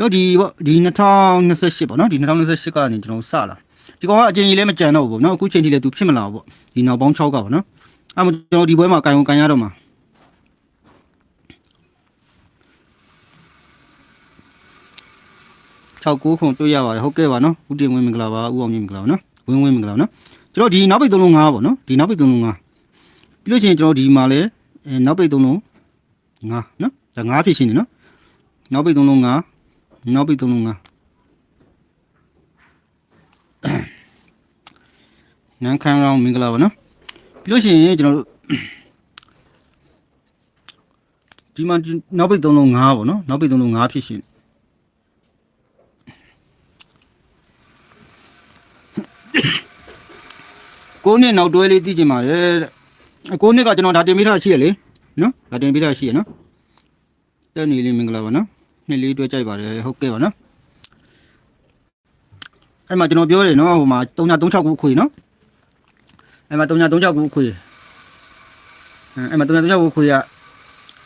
ကျွန်တော်ဒီပေါ့ဒီ2028ပေါ့နော်ဒီ2028ကနေကျွန်တော်စလာဒီကောင်ကအကျဉ်းကြီးလည်းမကြံတော့ဘူးပေါ့နော်အခုချိန်ထိလည်းသူဖြစ်မလာဘူးပေါ့ဒီနောက်ပေါင်း6ကပေါ့နော်အဲ့မှာကျွန်တော်ဒီပွဲမှာကန်အောင်ကန်ရတော့မှာ6 9ခုတွေ့ရပါတယ်ဟုတ်ကဲ့ပါနော်ဦးတင်ဝင်းမင်္ဂလာပါဦးအောင်မြင့်မင်္ဂလာပါနော်ဝင်းဝင်းမင်္ဂလာပါနော်ကျွန်တော်ဒီနောက်ပိတ်3လုံး5ပေါ့နော်ဒီနောက်ပိတ်3လုံး5ပြီးလို့ရှိရင်ကျွန်တော်ဒီမှာလည်းအဲနောက်ပိတ်3လုံး5နော်ဒါ5ဖြစ်ရှင်နေနော်နောက်ပိတ်3လုံး5 နောက်ပိတ်3လုံး5နန်းခမ်းရောင်းမင်္ဂလာပါနော်ပြီးလို့ရှိရင်ကျွန်တော်တို့ဒီမှာဒီနောက်ပိတ်3လုံး5ပေါ့နော်နောက်ပိတ်3လုံး5ဖြစ်ရှင်ကိုနှစ်နောက်တွဲလေးသိချင်ပါတယ်တဲ့ကိုနှစ်ကကျွန်တော်ဒါတင်ပေးထားရှိရလေနော်ဒါတင်ပေးထားရှိရနော်တက်နေလေးမင်္ဂလာပါနော် နှစ်လေးတွဲကြိုက်ပါတယ်ဟုတ်ကဲ့ပါနော်အဲ့မှာကျွန်တော်ပြောတယ်နော်ဟိုမှာ3936ခွေနော်အဲ့မှာ3936ခွေအဲ့မှာ3936ခွေက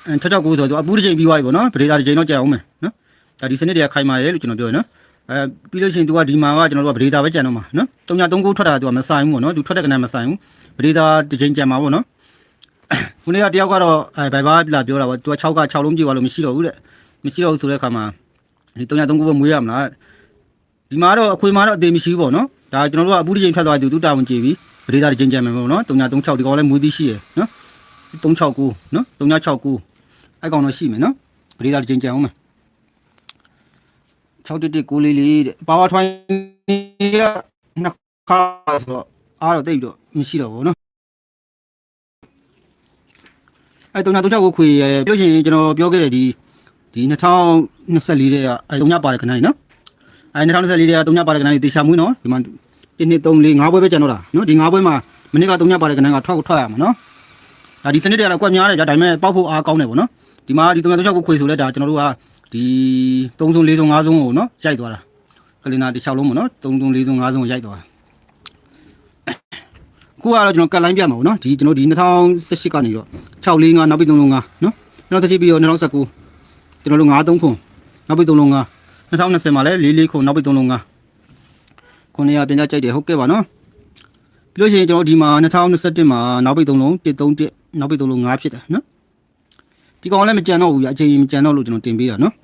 669ဆိုတော့အပူတစ်ချိန်ပြီးသွားပြီပေါ့နော်ပဒေတာတစ်ချိန်တော့ကြာအောင်မယ်နော်ဒါဒီစနစ်တွေကခိုင်မာတယ်လို့ကျွန်တော်ပြောရနော် အဲပြီးလို့ရှိရင် तू ကဒီမှာကကျွန်တော်တို့ကဗဒေတာပဲကြံတော့မှာနော်တုံညာ၃ခုထွက်တာ तू ကမဆိုင်ဘူးပေါ့နော် तू ထွက်တဲ့ကနမဆိုင်ဘူးဗဒေတာတစ်ချိန်ကြံမှာပေါ့နော်ခုနေ့ကတယောက်ကတော့အဲဘိုင်ဘာလာပြောတာပေါ့ तू က6က6လုံးပြေသွားလို့မရှိတော့ဘူးတဲ့ မရှိတော့ဘူးဆိုတဲ့အခါမှာဒီ303ခုပဲမွေးရမလားဒီမှာတော့အခွေမှာတော့အသေးမရှိဘူးပေါ့နော်ဒါကျွန်တော်တို့ကအပူတစ်ချိန်ဖြတ်သွားသူသူတာဝန်ကြည့်ပြီးပရိသတ်တစ်ချိန်ကြံမယ်ပေါ့နော်336ဒီကောင်လည်းမွေးသေးရှိရယ်နော်369နော်369အဲ့ကောင်တော့ရှိမယ်နော်ပရိသတ်တစ်ချိန်ကြံအောင်မယ်611944တဲ့ပါဝါထွိုင်းကနှစ်ခါဆိုတော့အားတော့တိတ်တော့မရှိတော့ဘူးနော်အဲ့336ကိုခွေရယ်ပြောရှင်ကျွန်တော်ပြောခဲ့တဲ့ဒီ ဒီ2024တဲ့အဲတုံညပါတဲ့ခဏကြီးနော်အဲ2024တဲ့တုံညပါတဲ့ခဏကြီးတေချာမွေးနော်ဒီမှာ1 2 3 4 5ပွဲပဲကျန်တော့တာနော်ဒီ5ပွဲမှာမနေ့ကတုံညပါတဲ့ခဏကထွက်ထွက်ရမှာနော်ဒါဒီစနစ်တွေကတော့ကွက်များတယ်ဗျာဒါပေမဲ့ပောက်ဖို့အားကောင်းတယ်ဗောနော်ဒီမှာဒီတုံည36ကိုခွေဆိုလဲဒါကျွန်တော်တို့ကဒီ3ဆုံး4ဆုံး5ဆုံးကိုနော်ရိုက်သွားတာကလင်နာတစ်ချောက်လုံးပေါ့နော်3ဆုံး4ဆုံး5ဆုံးကိုရိုက်သွားတာခုကတော့ကျွန်တော်ကတ်လိုင်းပြမှာပေါ့နော်ဒီကျွန်တော်ဒီ2018ကနေတော့6 4 5နောက်ပြီး3 5နော်ကျွန်တော်တက်ကြည့်ပြီးတော့2019 ကျွန်တော်တို့53ခွန်နောက်ပြီး3လုံး5 2020မှာလည်း44ခွန်နောက်ပြီး3လုံး5ခုနေရပြန်ကြကြိုက်တယ်ဟုတ်ကဲ့ပါနော်ပြီးလို့ရှိရင်ကျွန်တော်ဒီမှာ2021မှာနောက်ပြီး3လုံး131နောက်ပြီး3လုံး5ဖြစ်တယ်နော်ဒီကောင်လည်းမကြံတော့ဘူးဗျအချိန်ကြီးမကြံတော့လို့ကျွန်တော်တင်ပေးတာနော်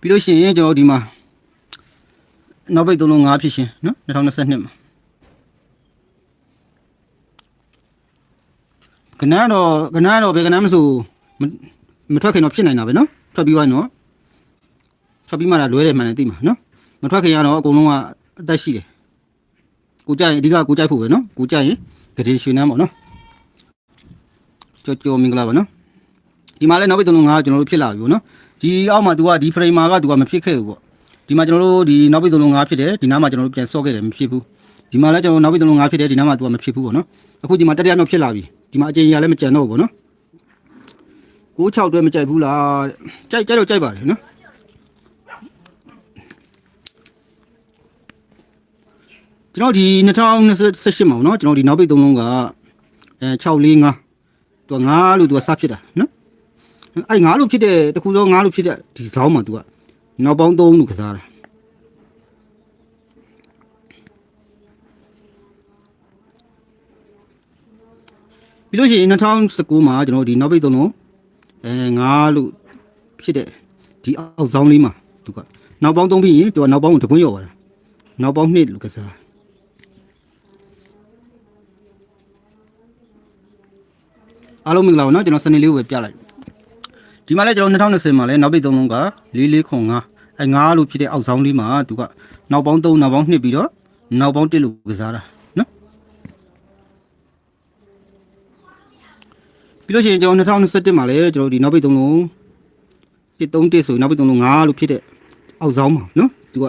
ပြီးလို့ရှိရင်ကျွန်တော်ဒီမှာနောက်ပိတ်သုံးလုံး5ဖြစ်ရှင်နော်2022မှာကနန်းတော့ကနန်းတော့ဘယ်ကနန်းမဆို မမထွက်ခင်တော့ဖြစ်နိုင်တာပဲနော်ထွက်ပြီးသွားရင်တော့ထွက်ပြီးမှလာလွဲတယ်မှန်တယ်သိမှာနော်မထွက်ခင်ရတော့အကုန်လုံးကအသက်ရှိတယ်ကိုကြိုက်ရင်အဓိကကိုကြိုက်ဖို့ပဲနော်ကိုကြိုက်ရင်ဂရေရွှေနန်းပေါ့နော်ကြောကြောမင်္ဂလာပါနော် ဒီမှာလည်းနောက်ပိတ်သုံးလုံးငါကျွန်တော်တို့ဖြစ်လာပြီပေါ့နော်ဒီအောက်မှာ तू ကဒီ frame မှာက तू ကမဖြစ်ခဲ့ဘူးပေါ့ဒီမှာကျွန်တော်တို့ဒီနောက်ပိတ်သုံးလုံးငါဖြစ်တယ်ဒီနားမှာကျွန်တော်တို့ပြန်ဆော့ခဲ့တယ်မဖြစ်ဘူးဒီမှာလည်းကျွန်တော်နောက်ပိတ်သုံးလုံးငါဖြစ်တယ်ဒီနားမှာ तू ကမဖြစ်ဘူးပေါ့နော်အခုဒီမှာတတိယမြောက်ဖြစ်လာပြီဒီမှာအကျဉ်းကြီးလည်းမကြံတော့ဘူးပေါ့နော် 96တွဲမကြိုက်ဘူးလားကြိုက်ကြိုက်တော့ကြိုက်ပါတယ်နော်ကျွန်တော်ဒီ2028မှာเนาะကျွန်တော်ဒီနောက်ပိတ်သုံးလုံးကအဲ645သူက9လို့သူကစဖြစ်တာနော်အဲ့9လို့ဖြစ်တဲ့တခုသော9လို့ဖြစ်တဲ့ဒီဇောင်းမှာသူကနောက်ပေါင်း3လို့ကစားတာပြီးလို့ရှိရင်2019မှာကျွန်တော်ဒီနောက်ပိတ်သုံးလုံး အဲငါလို့ဖြစ်တဲ့ဒီအောက်ဇောင်းလေးမှာ तू ကနောက်ပေါင်း3ပြီးရင် तू ကနောက်ပေါင်းကိုတပွင့်ရော်ပါတာနောက်ပေါင်း2လို့ကစားအားလုံးမင်္ဂလာပါနော်ကျွန်တော်စနေလေးကိုပဲပြလိုက်ဒီမှာလည်းကျွန်တော်2020မှာလည်းနောက်ပိတ်သုံးလုံးက44ခွန်5အဲ9လို့ဖြစ်တဲ့အောက်ဆောင်လေးမှာသူကနောက်ပေါင်း3နောက်ပေါင်း2ပြီးတော့နောက်ပေါင်း1လို့ကစားတာ ပြီးလို့ရှိရင်ကျွန်တော်2021မှာလည်းကျွန်တော်ဒီနောက်ပိတ်သုံးလုံး131ဆိုနောက်ပိတ်သုံးလုံး9လို့ဖြစ်တဲ့အောက်ဆောင်မှာနော်သူက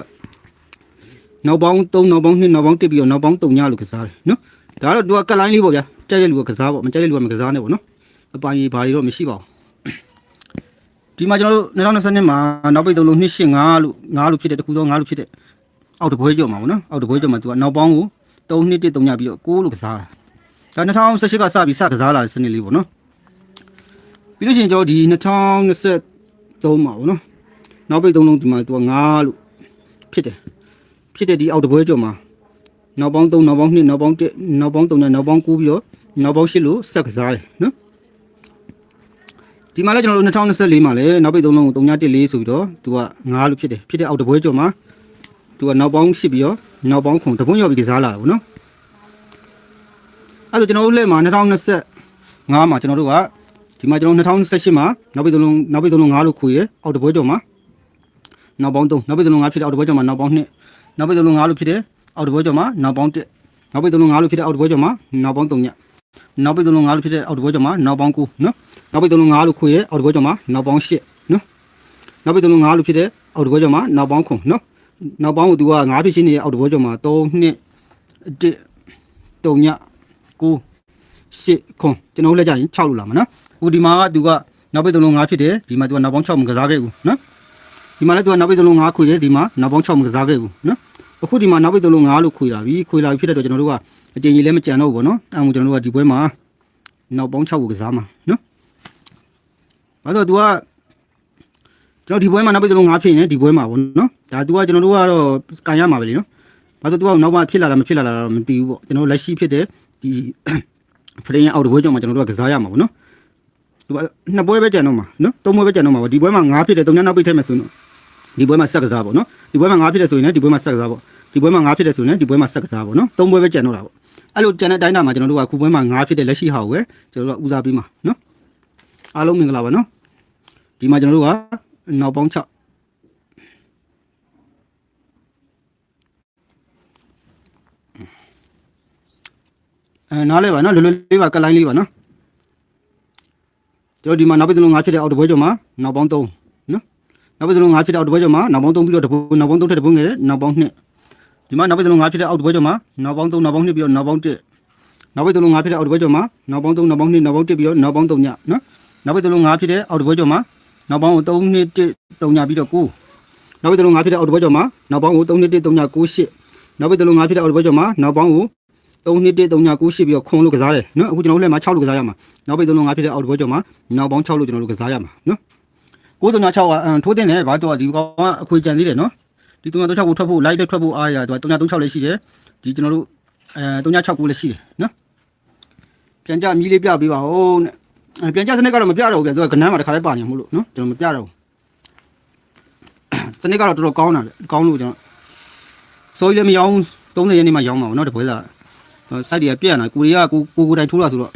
နောက်ပေါင်း3နောက်ပေါင်း2နောက်ပေါင်း1ပြီးတော့နောက်ပေါင်း3ညလို့ကစားတယ်နော်ဒါတော့သူကကတ်လိုင်းလေးပေါ့ဗျာကြိုက်တဲ့လူကကစားပေါ့မကြိုက်တဲ့လူကမကစားနဲ့ပေါ့နော်အပိုင်ကြီးဘာတွေတော့မရှိပါဘူးဒီမှာကျွန်တော်တို့2020မှာနောက်ပိတ်သုံးလို့285လို့9လို့ဖြစ်တဲ့တခုသော9လို့ဖြစ်တဲ့အောက်တပွဲကြော်မှာပေါ့နော်အောက်တပွဲကြော်မှာသူကနောက်ပေါင်းကို3နှစ်1 3ညပြီးတော့6လို့ကစားတာဒါ2018ကစပြီးစကစားလာတဲ့စနစ်လေးပေါ့နော် ပြီးလို့ရှိရင်ကျွန်တော်ဒီ2023မှာပေါ့နော်နောက်ပိတ်သုံးလုံးဒီမှာသူက9လို့ဖြစ်တယ်ဖြစ်တဲ့ဒီအောက်တပွဲကြော်မှာနောက်ပေါင်း3နောက်ပေါင်း2နောက်ပေါင်း1နောက်ပေါင်း3နဲ့နောက်ပေါင်း9ပြီးတော့နောက်ပေါင်း8လို့ဆက်ကစားတယ်နော်ဒီမှာလည်းကျွန်တော်တို့2024မှာလည်းနောက်ပိတ်သုံးလုံးကို314ဆိုပြီးတော့သူက9လို့ဖြစ်တယ်ဖြစ်တဲ့အောက်တပွဲကြော်မှာသူကနောက်ပေါင်း8ပြီးတော့နောက်ပေါင်း9တပွန်းရော်ပြီးကစားလာတာပေါ့နော်အဲ့တော့ကျွန်တော်တို့လက်မှာ2025မှာကျွန်တော်တို့က ဒီမှာကျွန်တော်2018မှာနောက်ပိတ်သုံးလုံးနောက်ပိတ်သုံးလုံး9လို့ခွေတယ်အောက်တပွဲကြော်မှာနောက်ပေါင်း3နောက်ပိတ်သုံးလုံး9ဖြစ်တဲ့အောက်တပွဲကြော်မှာနောက်ပေါင်း2နောက်ပိတ်သုံးလုံး9လို့ဖြစ်တဲ့အောက်တပွဲကြော်မှာနောက်ပေါင်း1နောက်ပိတ်သုံးလုံး9လို့ဖြစ်တဲ့အောက်တပွဲကြော်မှာနောက်ပေါင်း3ညနောက်ပိတ်သုံးလုံး9လို့ဖြစ်တဲ့အောက်တပွဲကြော်မှာနောက်ပေါင်း9နော်နောက်ပိတ်သုံးလုံး9လို့ခွေတယ်အောက်တပွဲကြော်မှာနောက်ပေါင်း8နော်နောက်ပိတ်သုံးလုံး9လို့ဖြစ်တဲ့အောက်တပွဲကြော်မှာနောက်ပေါင်း9နော်နောက်ပေါင်းကိုသူက9ဖြစ်ရှင်းနေတဲ့အောက်တပွဲကြော်မှာ3 2 1 3ည9ရှစ်ခွန်ကျွန်တော်တို့လက်ကြရင်6လို့လာမှာနော် အခုဒီမှာကသူကနောက်ပိတ်သုံးလုံး5ဖြစ်တယ်ဒီမှာသူကနောက်ပေါင်း6မကစားခဲ့ဘူးနော်ဒီမှာလည်းသူကနောက်ပိတ်သုံးလုံး5ခွေတယ်ဒီမှာနောက်ပေါင်း6မကစားခဲ့ဘူးနော်အခုဒီမှာနောက်ပိတ်သုံးလုံး5လို့ခွေလာပြီခွေလာပြီဖြစ်တဲ့တော့ကျွန်တော်တို့ကအကျဉ်းကြီးလည်းမကြံတော့ဘူးပေါ့နော်အဲမှကျွန်တော်တို့ကဒီပွဲမှာနောက်ပေါင်း6ကိုကစားမှာနော်ဘာလို့သူကကျွန်တော်ဒီပွဲမှာနောက်ပိတ်သုံးလုံး5ဖြစ်ရင်ဒီပွဲမှာပေါ့နော်ဒါသူကကျွန်တော်တို့ကတော့ကန်ရမှာပဲလေနော်ဘာလို့သူကနောက်မှဖြစ်လာတာမဖြစ်လာတာတော့မသိဘူးပေါ့ကျွန်တော်လက်ရှိဖြစ်တဲ့ဒီဖရင်အောက်တပွဲကြောင့်မှကျွန်တော်တို့ကကစားရမှာပေါ့နော် ဒီပွဲနှစ်ပွဲပဲကြံတော့မှာနော်သုံးပွဲပဲကြံတော့မှာပေါ့ဒီပွဲမှာ9ဖြစ်တယ်သုံးညနောက်ပိတ်ထည့်မယ်ဆိုရင်ဒီပွဲမှာဆက်ကစားပေါ့နော်ဒီပွဲမှာ9ဖြစ်တယ်ဆိုရင်လည်းဒီပွဲမှာဆက်ကစားပေါ့ဒီပွဲမှာ9ဖြစ်တယ်ဆိုရင်လည်းဒီပွဲမှာဆက်ကစားပေါ့နော်သုံးပွဲပဲကြံတော့တာပေါ့အဲ့လိုကြံတဲ့အတိုင်းတာမှာကျွန်တော်တို့ကခုပွဲမှာ9ဖြစ်တဲ့လက်ရှိဟာကိုပဲကျွန်တော်တို့ကဦးစားပေးမှာနော်အားလုံးမင်္ဂလာပါနော်ဒီမှာကျွန်တော်တို့ကနောက်ပေါင်း6အဲနားလဲပါနော်လွယ်လွယ်လေးပါကလိုင်းလေးပါနော် ကျွန်တော်ဒီမှာနောက်ပိတ်သလုံး၅ဖြစ်တဲ့အောက်တပွဲကျော်မှာနောက်ပေါင်း3နော်နောက်ပိတ်သလုံး၅ဖြစ်တဲ့အောက်တပွဲကျော်မှာနောက်ပေါင်း3ပြီးတော့တပွဲနောက်ပေါင်း3ထက်တပွဲငယ်တဲ့နောက်ပေါင်း2ဒီမှာနောက်ပိတ်သလုံး၅ဖြစ်တဲ့အောက်တပွဲကျော်မှာနောက်ပေါင်း3နောက်ပေါင်း2ပြီးတော့နောက်ပေါင်း1နောက်ပိတ်သလုံး၅ဖြစ်တဲ့အောက်တပွဲကျော်မှာနောက်ပေါင်း3နောက်ပေါင်း2နောက်ပေါင်း1ပြီးတော့နောက်ပေါင်း3ညနော်နောက်ပိတ်သလုံး၅ဖြစ်တဲ့အောက်တပွဲကျော်မှာနောက်ပေါင်း3 2 1 3ညပြီးတော့9နောက်ပိတ်သလုံး၅ဖြစ်တဲ့အောက်တပွဲကျော်မှာနောက်ပေါင်း3 2 1 3ည9 8နောက်ပိတ်သလုံး၅ဖြစ်တဲ့အောက်တပွဲကျော်မှာနောက်ပေါင်း 3 3နှစ်1 3ည9ရှိပြီးတော့ခွန်လို့ကစားတယ်နော်အခုကျွန်တော်တို့လည်းမှာ6လို့ကစားရမှာနောက်ပိတ်3လုံး5ဖြစ်တဲ့အောက်တပွဲကျော်မှာနောက်ပေါင်း6လို့ကျွန်တော်တို့ကစားရမှာနော်9 3ည6ကအန်ထိုးတင်တယ်ဘာတော့ဒီကောင်ကအခွေကြံသေးတယ်နော်ဒီ3ည3 6ကိုထွက်ဖို့ light ထွက်ဖို့အားရတော့3ည3 6လည်းရှိတယ်ဒီကျွန်တော်တို့အဲ3ည6ကိုလည်းရှိတယ်နော်ပြန်ကြမြည်လေးပြပေးပါဦးနဲ့ပြန်ကြစနစ်ကတော့မပြတော့ဘူးပြသူကကနန်းမှာတစ်ခါလေးပါနေမလို့နော်ကျွန်တော်မပြတော့ဘူးစနစ်ကတော့တော်တော်ကောင်းတာကောင်းလို့ကျွန်တော်စိုးရလည်းမရောင်း30ရက်နေ့မှရောင်းမှာပေါ့နော်တပွဲစား စိုက်တွေကပြက်နေတာကိုရီးယားကိုကိုကိုတိုင်ထိုးတာဆိုတော့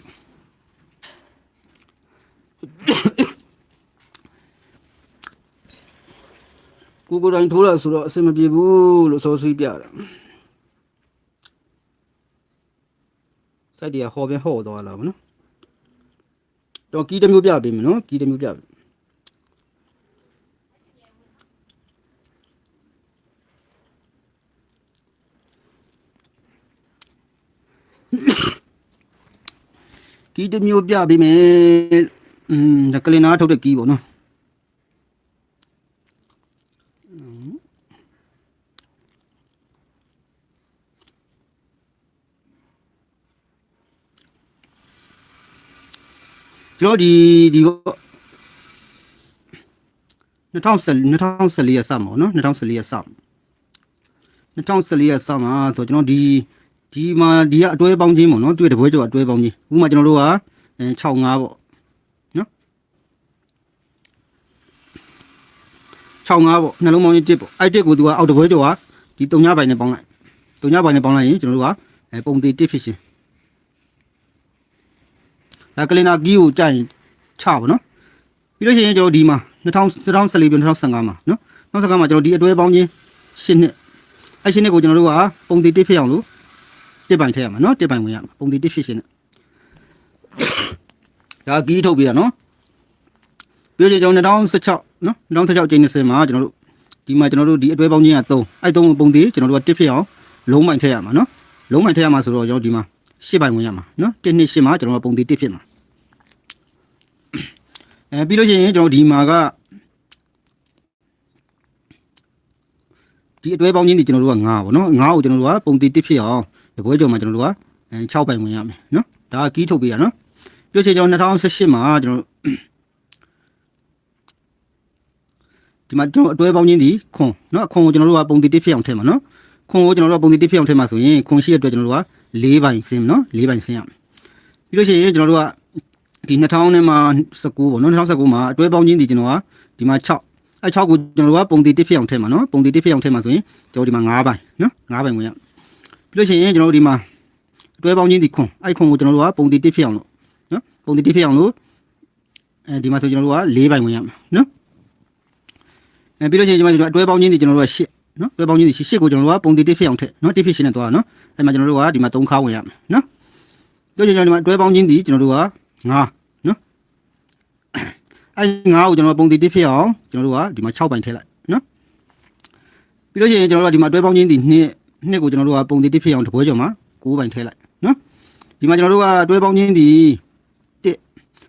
ကိုကိုတိုင်ထိုးတာဆိုတော့အဆင်မပြေဘူးလို့ဆိုဆွေးပြတာစိုက်တွေကဟောပြန်ဟောသွားလာပါနော်တော့ကီးတစ်မျိုးပြပေးမယ်နော်ကီးတစ်မျိုးပြပေး ကီးတစ်မျိုးပြပေးမယ်อืมဒါကလင်နာထုတ်တဲ့ကီးပေါ့နော်ကျွန်တော်ဒီဒီပေါ့2014 2014ရစမှာနော်2014ရစမှာ2014ရစမှာဆိုကျွန်တော်ဒီ ဒီမှာဒီကအတွဲပေါင်းချင်းပေါ့နော်တွေ့တဲ့ဘွဲကျော်အတွဲပေါင်းချင်းဥပမာကျွန်တော်တို့ကအဲ65ပေါ့နော်65ပေါ့နှလုံးပေါင်းချင်း1ပေါ့အဲ့1ကိုသူကအောက်တဘွဲကျော်ကဒီ3ညပိုင်းနဲ့ပေါင်းလိုက်3ညပိုင်းနဲ့ပေါင်းလိုက်ရင်ကျွန်တော်တို့ကအဲပုံသေး1ဖြစ်ရှင်ဒါကလင်နာကီးကိုကြိုက်ရင်ချပါနော်ပြီးလို့ရှိရင်ကျွန်တော်ဒီမှာ2000 2014ပြီး2015မှာနော်2015မှာကျွန်တော်ဒီအတွဲပေါင်းချင်း8နှစ်အဲ့8နှစ်ကိုကျွန်တော်တို့ကပုံသေး1ဖြစ်အောင်လို့ တစ်ပိုင်ထည့်ရမှာနော်တစ်ပိုင်ဝင်ရမှာပုံသေးတစ်ဖြစ်ရှင်နဲ့ဒါကီးထုတ်ပြရနော်ပြီးတော့ကျွန်တော်2016နော်2016ကျင်း20မှာကျွန်တော်တို့ဒီမှာကျွန်တော်တို့ဒီအတွဲပေါင်းချင်းက3အဲ့3ပုံသေးကျွန်တော်တို့ကတစ်ဖြစ်အောင်လုံးပိုင်ထည့်ရမှာနော်လုံးပိုင်ထည့်ရမှာဆိုတော့ကျွန်တော်ဒီမှာ10ပိုင်ဝင်ရမှာနော်1နှစ်10မှာကျွန်တော်တို့ပုံသေးတစ်ဖြစ်မှာအဲပြီးလို့ရှိရင်ကျွန်တော်ဒီမှာကဒီအတွဲပေါင်းချင်းတွေကျွန်တော်တို့က9ပေါ့နော်9ကိုကျွန်တော်တို့ကပုံသေးတစ်ဖြစ်အောင် တပွဲကြော်မှာကျွန်တော်တို့ကအဲ6ပိုင်ဝင်ရမယ်နော်ဒါကကီးထုတ်ပေးတာနော်ပြည့်ချေကျွန်တော်2018မှာကျွန်တော်ဒီမှာကျွန်တော်အတွဲပေါင်းချင်းဒီခွန်နော်ခွန်ကိုကျွန်တော်တို့ကပုံတည်တစ်ဖြစ်အောင်ထည့်မှာနော်ခွန်ကိုကျွန်တော်တို့ကပုံတည်တစ်ဖြစ်အောင်ထည့်မှာဆိုရင်ခွန်ရှိတဲ့အတွက်ကျွန်တော်တို့က၄ပိုင်ဆင်းနော်၄ပိုင်ဆင်းရမယ်ပြီးလို့ရှိရင်ကျွန်တော်တို့ကဒီ2000နဲ့မှာ19ပေါ့နော်2019မှာအတွဲပေါင်းချင်းဒီကျွန်တော်ကဒီမှာ6အဲ6ကိုကျွန်တော်တို့ကပုံတည်တစ်ဖြစ်အောင်ထည့်မှာနော်ပုံတည်တစ်ဖြစ်အောင်ထည့်မှာဆိုရင်ကျွန်တော်ဒီမှာ9ပိုင်နော်9ပိုင်ဝင်ရ ပြီးလို့ရှိရင်ကျွန်တော်တို့ဒီမှာအတွဲပေါင်းချင်းဒီခွန်အဲခွန်ကိုကျွန်တော်တို့ကပုံတည်တစ်ဖြစ်အောင်လို့နော်ပုံတည်တစ်ဖြစ်အောင်လို့အဲဒီမှာဆိုကျွန်တော်တို့က၄ပိုင်ဝင်ရမှာနော်အဲပြီးလို့ရှိရင်ကျွန်တော်တို့အတွဲပေါင်းချင်းတွေကျွန်တော်တို့ကရှစ်နော်တွဲပေါင်းချင်းတွေရှစ်ရှစ်ကိုကျွန်တော်တို့ကပုံတီတစ်ဖြစ်အောင်ထည့်နော်တစ်ဖြစ်ရှင်းနဲ့သွားနော်အဲမှာကျွန်တော်တို့ကဒီမှာ3ခါဝင်ရမယ်နော်တို့ကျွန်တော်ဒီမှာတွဲပေါင်းချင်းတွေကျွန်တော်တို့က9နော်အဲ9ကိုကျွန်တော်ပုံတီတစ်ဖြစ်အောင်ကျွန်တော်တို့ကဒီမှာ6ပိုင်ထည့်လိုက်နော်ပြီးလို့ရှိရင်ကျွန်တော်တို့ကဒီမှာတွဲပေါင်းချင်းတွေနှစ် နှစ်ကိုကျွန်တော်တို့ကပုံတီတစ်ဖြစ်အောင်တပွဲကျော်မှာ9ပိုင်ထည့်လိုက်နော်ဒီမှာကျွန်တော်တို့ကတွဲပေါင်းချင်းတွေတစ်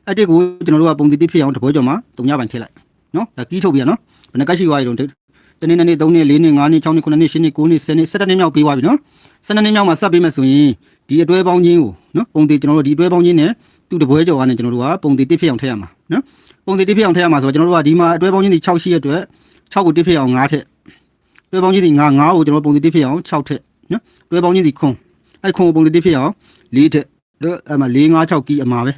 အဲ့တစ်ကိုကျွန်တော်တို့ကပုံတီတစ်ဖြစ်အောင်တပွဲကျော်မှာ3ညပိုင်ထည့်လိုက်နော်ဒါကီးထုတ်ပြရနော်ဘယ်နှကရှိသွားပြီတော့တနေ့နေ့3နေ့4နေ့5နေ့6နေ့9နေ့10နေ့9နေ့10နေ့17နေ့မြောက်ပေးသွားပြီနော်17နေ့မြောက်မှာစပ်ပေးမယ်ဆိုရင်ဒီအတွဲပေါင်းချင်းကိုနော်ပုံသေးကျွန်တော်တို့ဒီအတွဲပေါင်းချင်းနဲ့သူ့တပွဲကြော်ကနေကျွန်တော်တို့ကပုံသေးတစ်ဖြစ်အောင်ထည့်ရမှာနော်ပုံသေးတစ်ဖြစ်အောင်ထည့်ရမှာဆိုတော့ကျွန်တော်တို့ကဒီမှာအတွဲပေါင်းချင်းဒီ6ရှိရတဲ့အတွက်6ကိုတစ်ဖြစ်အောင်9ထည့် တွဲပေါင်းချင်းဒီ9 9ကိုကျွန်တော်ပုံသေးတစ်ဖြစ်အောင်6ထည့်နော်တွဲပေါင်းချင်းဒီခွန်အဲ့ခွန်ကိုပုံသေးတစ်ဖြစ်အောင်4ထည့်တို့အဲ့မှာ4 5 6ကီအမှာပဲ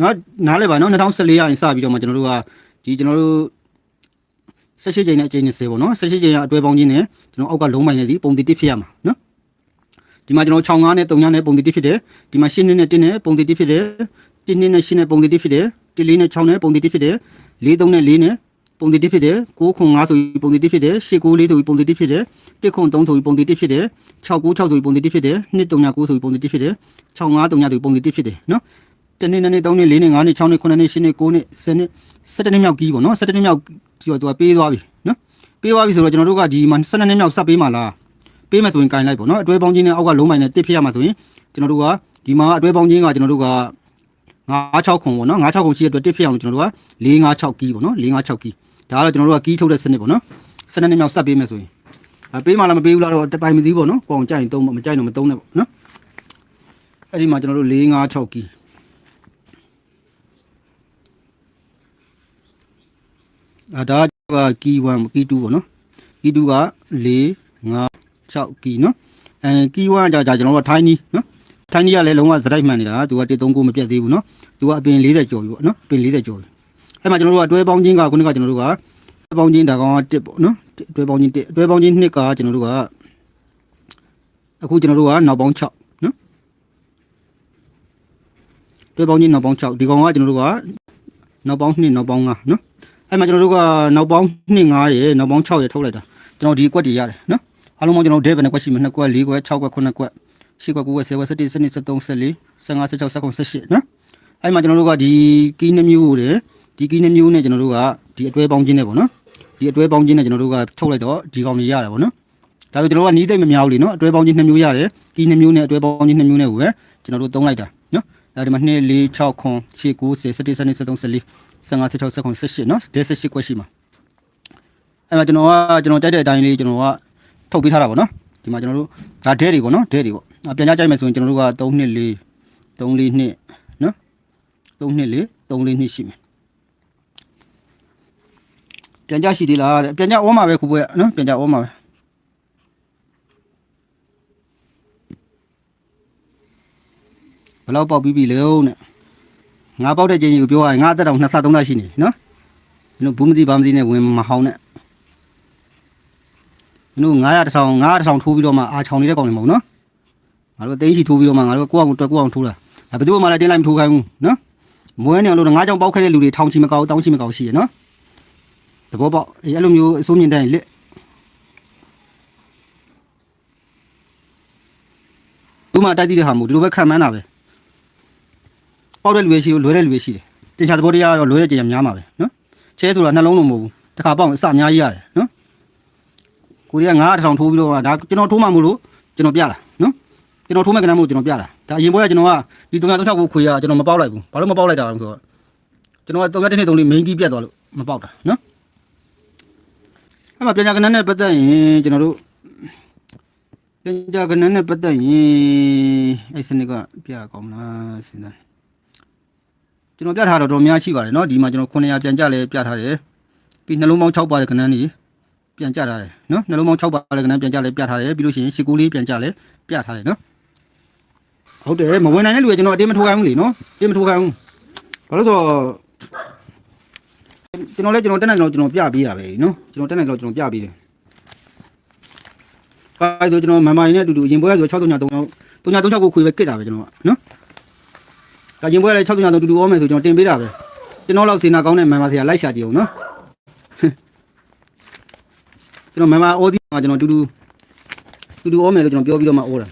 နော်နားလဲပါနော်2014ရရင်စပြီးတော့မှကျွန်တော်တို့ကဒီကျွန်တော်တို့16ချိန်နဲ့အချိန်20ပေါ့နော်16ချိန်ရအတွဲပေါင်းချင်းနဲ့ကျွန်တော်အောက်ကလုံးပိုင်းနဲ့ဒီပုံတည်တစ်ဖြစ်ရမှာနော်ဒီမှာကျွန်တော်65နဲ့3ညနဲ့ပုံတည်တစ်ဖြစ်တယ်ဒီမှာ8နဲ့1နဲ့ပုံတည်တစ်ဖြစ်တယ်1နဲ့8နဲ့ပုံတည်တစ်ဖြစ်တယ်1 4နဲ့6နဲ့ပုံတည်တစ်ဖြစ်တယ်4 3နဲ့4နဲ့ ပုံတည်တစ်ဖြစ်တယ်9ခွန်5ဆိုပြီးပုံတည်တစ်ဖြစ်တယ်8 9 4ဆိုပြီးပုံတည်တစ်ဖြစ်တယ်1ခွန်3ဆိုပြီးပုံတည်တစ်ဖြစ်တယ်6 9 6ဆိုပြီးပုံတည်တစ်ဖြစ်တယ်2 3ည9ဆိုပြီးပုံတည်တစ်ဖြစ်တယ်6 5 3ညဆိုပြီးပုံတည်တစ်ဖြစ်တယ်နော်တနေ့နေ့3နေ့4နေ့5နေ့6နေ့9နေ့10နေ့9နေ့10နေ့17နှစ်မြောက်ကြီးပေါ့နော်17နှစ်မြောက်ဒီတော့သူကပေးသွားပြီနော်ပေးသွားပြီဆိုတော့ကျွန်တော်တို့ကဒီမှာ17နှစ်မြောက်စပ်ပေးမှာလားပေးမယ်ဆိုရင်ကင်လိုက်ပေါ့နော်အတွဲပေါင်းချင်းနဲ့အောက်ကလုံးမိုင်နဲ့တစ်ဖြစ်ရမှာဆိုရင်ကျွန်တော်တို့ကဒီမှာအတွဲပေါင်းချင်းကကျွန်တော်တို့က96ခုပေါ့နော်96ခုရှိတဲ့အတွက်တစ်ဖြစ်အောင်ကျွန်တော်တို့က456ကီးပေါ့နော်456ကီး ဒါကတော့ကျွန်တော်တို့ကကီးထုတ်တဲ့စနစ်ပေါ့နော်17နှစ်မြောက်စပ်ပေးမယ်ဆိုရင်အပေးမှလားမပေးဘူးလားတော့တပိုင်မသိဘူးပေါ့နော်ကိုအောင်ကြိုက်ရင်သုံးမကြိုက်တော့မသုံးနဲ့ပေါ့နော်အဲ့ဒီမှာကျွန်တော်တို့456ကီးအဲဒါကကီ1ကီ2ပေါ့နော်ကီ2က4 5 6ကီနော်အဲကီ1ကကြာကျွန်တော်တို့ထိုင်းနီးနော်ထိုင်းနီးကလည်းလုံးဝစရိုက်မှန်နေတာသူက139မပြတ်သေးဘူးနော်သူကအပင်40ကျော်ပြီပေါ့နော်အပင်40ကျော်ပြီ အဲ့မှာကျွန်တော်တို့ကတွဲပေါင်းချင်းကခုနကကျွန်တော်တို့ကတွဲပေါင်းချင်းဒါကောင်က1ပေါ့နော်တွဲပေါင်းချင်း1တွဲပေါင်းချင်း2ကကျွန်တော်တို့ကအခုကျွန်တော်တို့ကနောက်ပေါင်း6နော်တွဲပေါင်းချင်းနောက်ပေါင်း6ဒီကောင်ကကျွန်တော်တို့ကနောက်ပေါင်း2နောက်ပေါင်း5နော်အဲ့မှာကျွန်တော်တို့ကနောက်ပေါင်း2 5ရယ်နောက်ပေါင်း6ရယ်ထုတ်လိုက်တာကျွန်တော်ဒီကွက်တွေရတယ်နော်အားလုံးပေါင်းကျွန်တော်ဒဲဘယ်နှကွက်ရှိမလဲ2ကွက်4ကွက်6ကွက်9ကွက်10ကွက်9ကွက်10ကွက်17 17 13 14 15 16 17 18နော်အဲ့မှာကျွန်တော်တို့ကဒီကီးနှမျိုးကိုတယ် ဒီကီးနှမျိုးနဲ့ကျွန်တော်တို့ကဒီအတွဲပေါင်းခြင်းနဲ့ပေါ့နော်ဒီအတွဲပေါင်းခြင်းနဲ့ကျွန်တော်တို့ကထုတ်လိုက်တော့ဒီကောင်တွေရတယ်ပေါ့နော်ဒါဆိုကျွန်တော်တို့ကနီးသိမ့်မများဘူးလीနော်အတွဲပေါင်းခြင်း2မျိုးရတယ်ကီးနှမျိုးနဲ့အတွဲပေါင်းခြင်း2မျိုးနဲ့ကိုပဲကျွန်တော်တို့သုံးလိုက်တာနော်ဒါဒီမှာ2 4 6ခွန်8 9 10 17 17 13 14 15 16 17 18နော်ဒဲ18ကွက်ရှိမှာအဲ့မှာကျွန်တော်ကကျွန်တော်ကြိုက်တဲ့အတိုင်းလေးကျွန်တော်ကထုတ်ပေးထားတာပေါ့နော်ဒီမှာကျွန်တော်တို့ဒါဒဲတွေပေါ့နော်ဒဲတွေပေါ့အပြန်ကြကြိုက်မယ်ဆိုရင်ကျွန်တော်တို့က3နှစ်4 3 4နှစ်နော်3နှစ်4 3 4နှစ်ရှိမယ် ပြန်ကြရှိသေးလားတဲ့ပြန်ကြဩမှာပဲခုပွဲနော်ပြန်ကြဩမှာပဲဘယ်လောက်ပေါက်ပြီးပြီလဲတဲ့ငါပေါက်တဲ့ချင်းကြီးကိုပြောရရင်ငါအသက်တောင်နှစ်ဆသုံးဆရှိနေပြီနော်မင်းတို့ဘူးမသိဘာမသိနဲ့ဝင်မဟောင်းနဲ့မင်းတို့900တစ်ဆောင်900တစ်ဆောင်ထိုးပြီးတော့မှအာချောင်နေတဲ့ကောင်တွေမဟုတ်နော်ငါတို့အသိန်းရှိထိုးပြီးတော့မှငါတို့ကိုယ့်အောင်တွက်ကိုယ့်အောင်ထိုးတာဒါဘယ်သူမှလည်းတင်းလိုက်မထိုးခိုင်းဘူးနော်မွေးနေအောင်လို့ငါးကြောင်ပေါက်ခဲ့တဲ့လူတွေထောင်ချီမကောက်တောင်းချီမကောက်ရှိရနော် တဘောပေါက်အဲ့လိုမျိုးအစိုးမြင့်တိုင်းလက်ဘူးမှတိုက်တည်တဲ့ဟာမို့ဒီလိုပဲခံမှန်းတာပဲပေါက်တဲ့လူတွေရှိလို့လွဲတဲ့လူတွေရှိတယ်တင်ချာသဘောတရားကတော့လွဲတဲ့ကြင်များမှာပဲနော်ချဲဆိုတာနှလုံးလုံးမဟုတ်ဘူးတစ်ခါပေါက်ရင်အစအများကြီးရတယ်နော်ကိုရီးယား9ထောင်ထိုးပြီးတော့ဒါကျွန်တော်ထိုးမှမလို့ကျွန်တော်ပြတာနော်ကျွန်တော်ထိုးမဲ့ကနမ်းမို့ကျွန်တော်ပြတာဒါအရင်ဘွဲကကျွန်တော်ကဒီ336ကိုခွေရကျွန်တော်မပေါက်လိုက်ဘူးဘာလို့မပေါက်လိုက်တာလဲဆိုတော့ကျွန်တော်က3တစ်နှစ်3လေး main key ပြတ်သွားလို့မပေါက်တာနော် အဲ့မှာပြန်ကြကနန်းနဲ့ပတ်သက်ရင်ကျွန်တော်တို့ပြန်ကြကနန်းနဲ့ပတ်သက်ရင်အဲ့စနစ်ကပြကောင်းလားစဉ်းစား ကျွန်တော်ပြထားတော့တော်များရှိပါတယ်เนาะဒီမှာကျွန်တော်900ပြန်ကြလဲပြထားတယ်ပြီးနှလုံးပေါင်း6ပါတဲ့ခဏန်းကြီးပြန်ကြထားတယ်เนาะနှလုံးပေါင်း6ပါတဲ့ခဏန်းပြန်ကြလဲပြထားတယ်ပြီးလို့ရှိရင်ရှီကူလေးပြန်ကြလဲပြထားတယ်เนาะဟုတ်တယ်မဝင်နိုင်တဲ့လူကကျွန်တော်အတင်းမထိုးခိုင်းဘူးလေเนาะအတင်းမထိုးခိုင်းဘူးဘာလို့ဆိုတော့ ကျွန်တော်လည်းကျွန်တော်တက်နေကျွန်တော်ကျွန်တော်ပြပေးတာပဲနော်ကျွန်တော်တက်နေကျွန်တော်ကျွန်တော်ပြပေးတယ်ကာဆိုကျွန်တော်မန်မာရီနဲ့အတူတူရင်ပွဲဆို6333 3336ကိုခွေပဲကစ်တာပဲကျွန်တော်ကနော်ဒါရင်ပွဲလည်း6333တူတူအောင်မယ်ဆိုကျွန်တော်တင်ပေးတာပဲကျွန်တော်လောက်စေနာကောင်းတဲ့မန်မာဆရာလိုက်ရှာကြည့်အောင်နော်ကျွန်တော်မန်မာအော်ဒီကကျွန်တော်တူတူတူတူအောင်မယ်လို့ကျွန်တော်ပြောပြီးတော့မှအော်တာ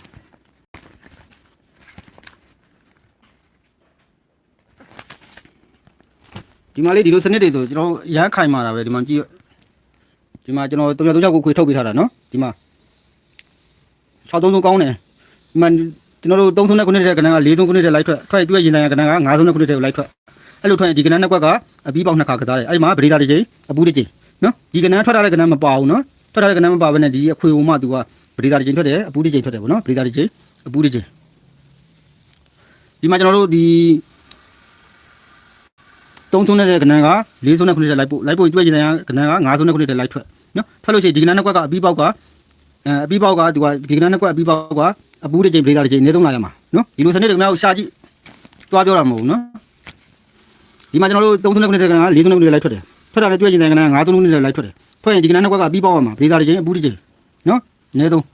ဒီမှာလေးဒီလိုစနစ်တွေဆိုကျွန်တော်ရမ်းခိုင်မာတာပဲဒီမှာကြည့်ဒီမှာကျွန်တော်တုံရတုံးချောက်ကိုခွေထုတ်ပေးထားတာနော်ဒီမှာ633ကောင်းတယ်ဒီမှာကျွန်တော်တို့3ဆုံးတဲ့ခုနှစ်တဲ့ကဏ္ဍက4ဆုံးခုနှစ်တဲ့လိုက်ထွက်ထွက်သူ့ရဲ့ရင်တန်ရကဏ္ဍက5ဆုံးတဲ့ခုနှစ်တဲ့လိုက်ထွက်အဲ့လိုထွက်ရင်ဒီကဏ္ဍနှစ်ကွက်ကအပြီးပေါက်နှစ်ခါကစားတယ်အဲ့ဒီမှာဗဒေတာတစ်ချိန်အပူးတစ်ချိန်နော်ဒီကဏ္ဍထွက်ထားတဲ့ကဏ္ဍမပါဘူးနော်ထွက်ထားတဲ့ကဏ္ဍမပါဘဲနဲ့ဒီအခွေဝမှသူကဗဒေတာတစ်ချိန်ထွက်တယ်အပူးတစ်ချိန်ထွက်တယ်ပေါ့နော်ဗဒေတာတစ်ချိန်အပူးတစ်ချိန်ဒီမှာကျွန်တော်တို့ဒီ 3ဆုံးတဲ့ကဏ္ဍက4ဆုံးတဲ့ခုနှစ်တဲ့လိုက်ပို့လိုက်ပို့သူ့ရဲ့ရင်တန်ရကဏ္ဍက5ဆုံးတဲ့ခုနှစ်တဲ့လိုက်ထွက်နော်ထွက်လို့ရှိရင်ဒီကဏ္ဍနှစ်ကွက်ကအပြီးပေါက်ကအဲအပြီးပေါက်ကသူကဒီကဏ္ဍနှစ်ကွက်အပြီးပေါက်ကအပူးတစ်ချိန်ဗလေးတာတစ်ချိန်အနည်းဆုံးလာရမှာနော်ဒီလိုစနစ်တွေများကိုရှာကြည့်တွားပြောတာမဟုတ်ဘူးနော်ဒီမှာကျွန်တော်တို့3သုံးခုနှစ်တက်က4သုံးခုနှစ်လိုက်ထွက်တယ်ထွက်တာလည်းတွေ့ကျင်တယ်ကန5သုံးခုနှစ်လိုက်ထွက်တယ်ထွက်ရင်ဒီကနနှစ်ကွက်ကအပြီးပေါက်ရမှာဗလေးတာတစ်ချိန်အပူးတစ်ချိန်နော်အနည်းဆုံး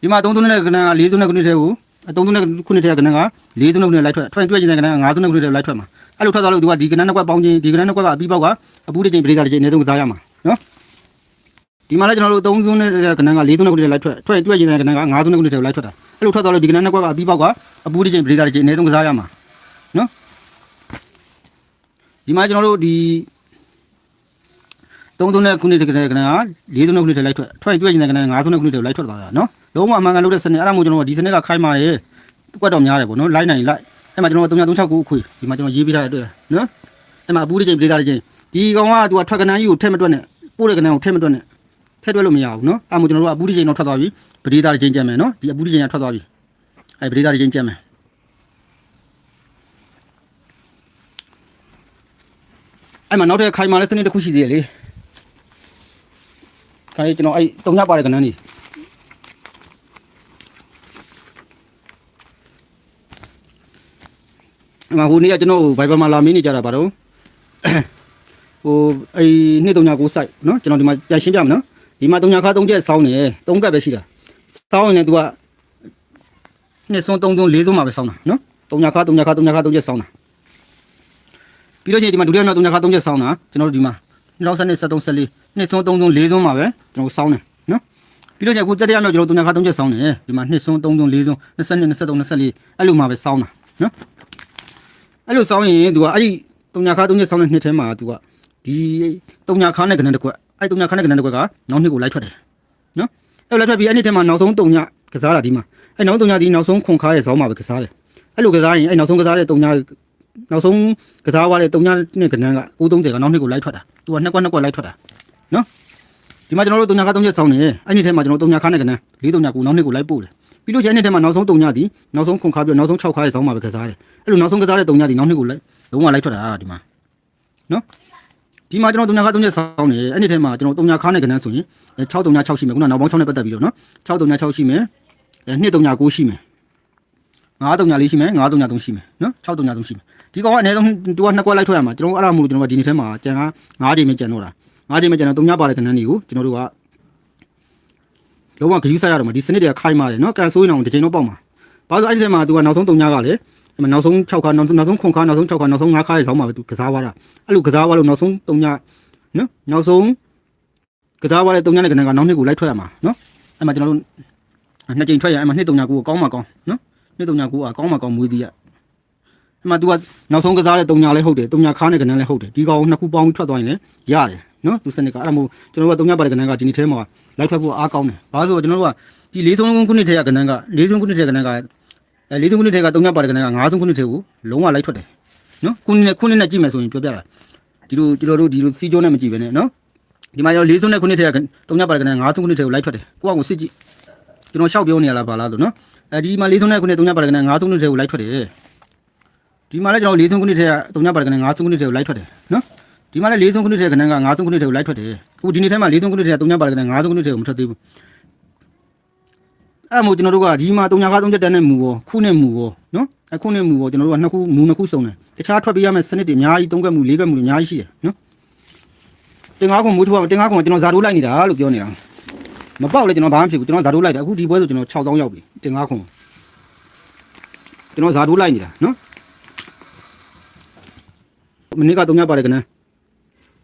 ဒီမှာ3သုံးခုနှစ်တက်က4သုံးခုနှစ်တဲ့ကို3သုံးခုနှစ်တက်ကကန4သုံးခုနှစ်လိုက်ထွက်ထွက်ရင်တွေ့ကျင်တယ်ကန5သုံးခုနှစ်တဲ့လိုက်ထွက်မှာ အဲ့လိုထွက်သွားလို့သူကဒီကနနှစ်ကွက်ပေါင်းချင်းဒီကနနှစ်ကွက်ကအပြီးပေါက်ကအပူးတစ်ချိန်ဗလေးတာတစ်ချိန်အနည်းဆုံးကစားရမှာနော်ဒီမှာလည်းကျွန်တော်တို့3သုံးတဲ့ကနန်းက4သုံးတဲ့ခုနှစ်လိုက်ထွက်ထွက်တွေ့ကျင်တဲ့ကနန်းက5သုံးတဲ့ခုနှစ်ထဲလိုက်ထွက်တာအဲ့လိုထွက်သွားလို့ဒီကနန်းနှစ်ကွက်ကအပြီးပေါက်ကအပူးတစ်ချိန်ဗလေးတာတစ်ချိန်အနည်းဆုံးကစားရမှာနော်ဒီမှာကျွန်တော်တို့ဒီ3သုံးတဲ့ခုနှစ်တဲ့ကနန်းက4သုံးတဲ့ခုနှစ်ထဲလိုက်ထွက်ထွက်တွေ့ကျင်တဲ့ကနန်း5သုံးတဲ့ခုနှစ်ထဲလိုက်ထွက်သွားတာနော်လုံးဝအမှန်ကန်လို့တဲ့စနစ်အဲ့ဒါမို့ကျွန်တော်ဒီစနစ်ကခိုင်းပါတယ်ကွက်တော့များတယ်ပေါ့နော်လိုက်နိုင်လိုက် အဲ့မှာကျွန်တော်336ကိုအခွေဒီမှာကျွန်တော်ရေးပေးထားတဲ့တွေ့လားနော်အဲ့မှာအပူးတစ်ချိန်ပလေးသားတစ်ချိန်ဒီကောင်ကသူကထွက်ကနန်းကြီးကိုထက်မတွက်နဲ့ပို့တဲ့ကနန်းကိုထက်မတွက်နဲ့ထက်တွက်လို့မရဘူးနော်အဲ့မှာကျွန်တော်တို့ကအပူးတစ်ချိန်တော့ထွက်သွားပြီပလေးသားတစ်ချိန်ကျက်မယ်နော်ဒီအပူးတစ်ချိန်ကထွက်သွားပြီအဲ့ပလေးသားတစ်ချိန်ကျက်မယ်အဲ့မှာနောက်ထပ်ခိုင်မာလေးစနစ်တစ်ခုရှိသေးတယ်လေခိုင်ကျွန်တော်အဲ့တုံညပါတဲ့ကနန်းကြီး မဟိုနေ့ကကျွန်တော်ဘိုင်ဘာမှာလာမင်းနေကြတာဗါတော့ဟိုအဲ့နှစ်တုံညကိုစိုက်เนาะကျွန်တော်ဒီမှာပြန်ရှင်းပြမယ်เนาะ ဒီမှာ3ညခါ3ချက်စောင်းနေ3ကပ်ပဲရှိတာစောင်းရင် तू ကနှစ်ဆုံး3ဆုံး4ဆုံးမှာပဲစောင်းတာနော်3ညခါ3ညခါ3ညခါ3ချက်စောင်းတာပြီးလို့ရှိရင်ဒီမှာဒုတိယမြောက်3ညခါ3ချက်စောင်းတာကျွန်တော်တို့ဒီမှာ2023 74နှစ်ဆုံး3ဆုံး4ဆုံးမှာပဲကျွန်တော်စောင်းတယ်နော်ပြီးလို့ရှိရင်အခုတတိယမြောက်ကျွန်တော်3ညခါ3ချက်စောင်းတယ်ဒီမှာနှစ်ဆုံး3ဆုံး4ဆုံး22 23 24အဲ့လိုမှာပဲစောင်းတာနော် အဲ့လိုစောင်းရင် तू ကအဲ့ဒီ3ညခါ3ချက်စောင်းတဲ့နှစ်ထဲမှာ तू ကဒီ3ညခါနဲ့ကနန်းတစ်ခွက်အဲ့3ညခါနဲ့ကနန်းတစ်ခွက်ကနောက်နှစ်ကိုလိုက်ထွက်တယ်နော်အဲ့လိုက်ထွက်ပြီးအဲ့နှစ်ထဲမှာနောက်ဆုံး3ညကစားတာဒီမှာအဲ့နောက်3ညဒီနောက်ဆုံးခွန်ခါရဲ့ဇောင်းမှာပဲကစားတယ်အဲ့လိုကစားရင်အဲ့နောက်ဆုံးကစားတဲ့3ညနောက်ဆုံးကစားသွားတဲ့3ညနဲ့ကနန်းက930ကနောက်နှစ်ကိုလိုက်ထွက်တာသူကနှစ်ကွက်နှစ်ကွက်လိုက်ထွက်တာနော်ဒီမှာကျွန်တော်တို့3ညခါ3ချက်စောင်းနေအဲ့နှစ်ထဲမှာကျွန်တော်3ညခါနဲ့ကနန်း4 3ညကိုနောက်နှစ်ကိုလိုက်ပို့တယ် ပြီးလို့ချင်းနှစ်ထဲမှာနောက်ဆုံး3ညဒီနောက်ဆုံးခွန်ခါပြီးနောက်ဆုံး6ခါရဲ့ဇောင်းမှာပဲကစားတယ်အဲ့လိုနောက်ဆုံးကစားတဲ့3ညဒီနောက်နှစ်ကိုလိုက်လုံးဝလိုက်ထွက်တာဒီမှာနော်ဒီမှာကျွန်တော်3ညခါ3ညဆောင်းနေအဲ့ဒီထဲမှာကျွန်တော်3ညခါနဲ့ကနန်းဆိုရင်6 3ည6ရှိမယ်ခုနနောက်ပေါင်း6နဲ့ပတ်သက်ပြီးတော့နော်6 3ည6ရှိမယ်အဲ2 3ည9ရှိမယ်9 3ည4ရှိမယ်9 3ည3ရှိမယ်နော်6 3ည3ရှိမယ်ဒီကောင်ကအနည်းဆုံးသူကနှစ်ကွက်လိုက်ထွက်ရမှာကျွန်တော်အဲ့ဒါမို့လို့ကျွန်တော်ကဒီနေ့ထဲမှာကြံက9ချိန်ပဲကြံတော့တာ9ချိန်ပဲကြံတော့3ညပါတဲ့ကနန်းတွေကိုကျွန်တော်တို့က လုံးဝဂယူးဆိုင်ရတော့မှာဒီစနစ်တွေကခိုင်းပါတယ်နော်ကန်ဆိုးရင်အောင်တစ်ချိန်တော့ပေါက်မှာဘာလို့အဲ့ဒီထဲမှာသူကနောက်ဆုံး3ညကလည်းအဲ့မှာနောက်ဆုံး6ခါနောက်နောက်ဆုံး9ခါနောက်ဆုံး6ခါနောက်ဆုံး9ခါရဲ့ဆောင်းမှာပဲသူကစားသွားတာအဲ့လိုကစားသွားလို့နောက်ဆုံး3ညနော်နောက်ဆုံးကစားသွားတဲ့3ညနဲ့ကနန်းကနောက်နှစ်ကိုလိုက်ထွက်ရမှာနော်အဲ့မှာကျွန်တော်တို့နှစ်ချိန်ထွက်ရအဲ့မှာ2 3ညကိုကောင်းမှာကောင်းနော်2 3ညကိုကကောင်းမှာကောင်းမွေးသည်ရအဲ့မှာ तू ကနောက်ဆုံးကစားတဲ့3ညလည်းဟုတ်တယ်3ညခါနဲ့ကနန်းလည်းဟုတ်တယ်ဒီကောင်နှစ်ခုပေါင်းထွက်သွားရင်လည်းရတယ် နော်သူစနစ်ကအဲ့ဒါမို့ကျွန်တော်တို့က3ညပါတဲ့ကနန်းကဒီနေ့ထဲမှာလိုက်ထွက်ဖို့အားကောင်းတယ်ဘာလို့ဆိုတော့ကျွန်တော်တို့ကဒီ၄ဆုံးခုနှစ်ထဲကကနန်းက၄ဆုံးခုနှစ်ထဲကနန်းကအဲ၄ဆုံးခုနှစ်ထဲက3ညပါတဲ့ကနန်းက၅ဆုံးခုနှစ်ထဲကိုလုံးဝလိုက်ထွက်တယ်နော်ခုနှစ်ခုနှစ်နဲ့ကြည့်မယ်ဆိုရင်ပြောပြတာဒီလိုကျွန်တော်တို့ဒီလိုစီးကျိုးနဲ့မကြည့်ပဲနဲ့နော်ဒီမှာကျွန်တော်၄ဆုံးနဲ့ခုနှစ်ထဲက3ညပါတဲ့ကနန်း၅ဆုံးခုနှစ်ထဲကိုလိုက်ထွက်တယ်ကိုယ့်အကိုစစ်ကြည့်ကျွန်တော်ရှောက်ပြောနေရလားပါလားဆိုနော်အဲဒီမှာ၄ဆုံးနဲ့ခုနှစ်3ညပါတဲ့ကနန်း၅ဆုံးခုနှစ်ထဲကိုလိုက်ထွက်တယ်ဒီမှာလည်းကျွန်တော်၄ဆုံးခုနှစ်ထဲကတုံညပါရကနေ၅ဆုံးခုနှစ်ထဲကိုလိုက်ထွက်တယ်နော် ဒီမှာလည်း၄ဆုံးခုနှစ်ထဲကနန်းက၅ဆုံးခုနှစ်ထဲကိုလိုက်ထွက်တယ်အခုဒီနေ့ထဲမှာ၄ဆုံးခုနှစ်ထဲကတုံညပါရကနေ၅ဆုံးခုနှစ်ထဲကိုမထွက်သေးဘူးအဲ့မို့ကျွန်တော်တို့ကဒီမှာတုံညကားသုံးချက်တန်းနဲ့မူရောခုနဲ့မူရောနော်အခုနဲ့မူရောကျွန်တော်တို့ကနှစ်ခုမူနှစ်ခုစုံတယ်တခြားထွက်ပေးရမယ့်စနစ်တွေအများကြီးသုံးကက်မူ၄ကက်မူတွေအများကြီးရှိတယ်နော်တင်ကားကုံမူထူအောင်တင်ကားကုံကကျွန်တော်ဇာတိုးလိုက်နေတာလို့ပြောနေတာမပေါက်လဲကျွန်တော်ဘာမှမဖြစ်ဘူးကျွန်တော်ဇာတိုးလိုက်တယ်အခုဒီပွဲဆိုကျွန်တော်6000ရောက်ပြီတင်ကားကုံကျွန်တော်ဇာတိုးလိုက်နေတာနော်မနေ့က3ညပါတယ်ကနန်း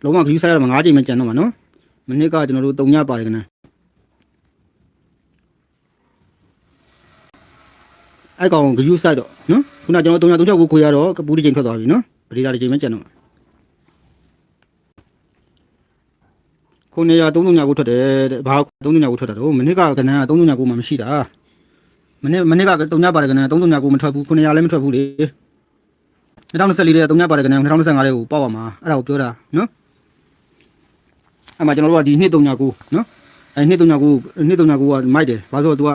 လုံးဝခရီးဆိုင်ရမှာ9ချိန်မှကျန်တော့မှာနော်မနေ့ကကျွန်တော်တို့3ညပါတယ်ကနန်းအဲ့ကောင်ခရီးဆိုင်တော့နော်ခုနကျွန်တော်3ည3ချက်ကိုခွေရတော့ကပူးတစ်ချိန်ထွက်သွားပြီနော်ပရိသတ်တစ်ချိန်မှကျန်တော့မှာခုနေရ3ညကိုထွက်တယ်တဲ့ဘာ3ညကိုထွက်တာတော့မနေ့ကကနန်းက3ညကိုမှမရှိတာမနေ့မနေ့က3ညပါတယ်ကနန်း3ညကိုမထွက်ဘူးခုနေရလည်းမထွက်ဘူးလေ2024တဲ့3ညပါတယ်ကနေ2025တဲ့ကိုပေါက်ပါမှာအဲ့ဒါကိုပြောတာနော် အဲ့မှာကျွန်တော်တို့ကဒီနှစ်3ညကိုနော်အဲ့နှစ်3ညကိုနှစ်3ညကိုကမိုက်တယ်ဘာလို့လဲ तू က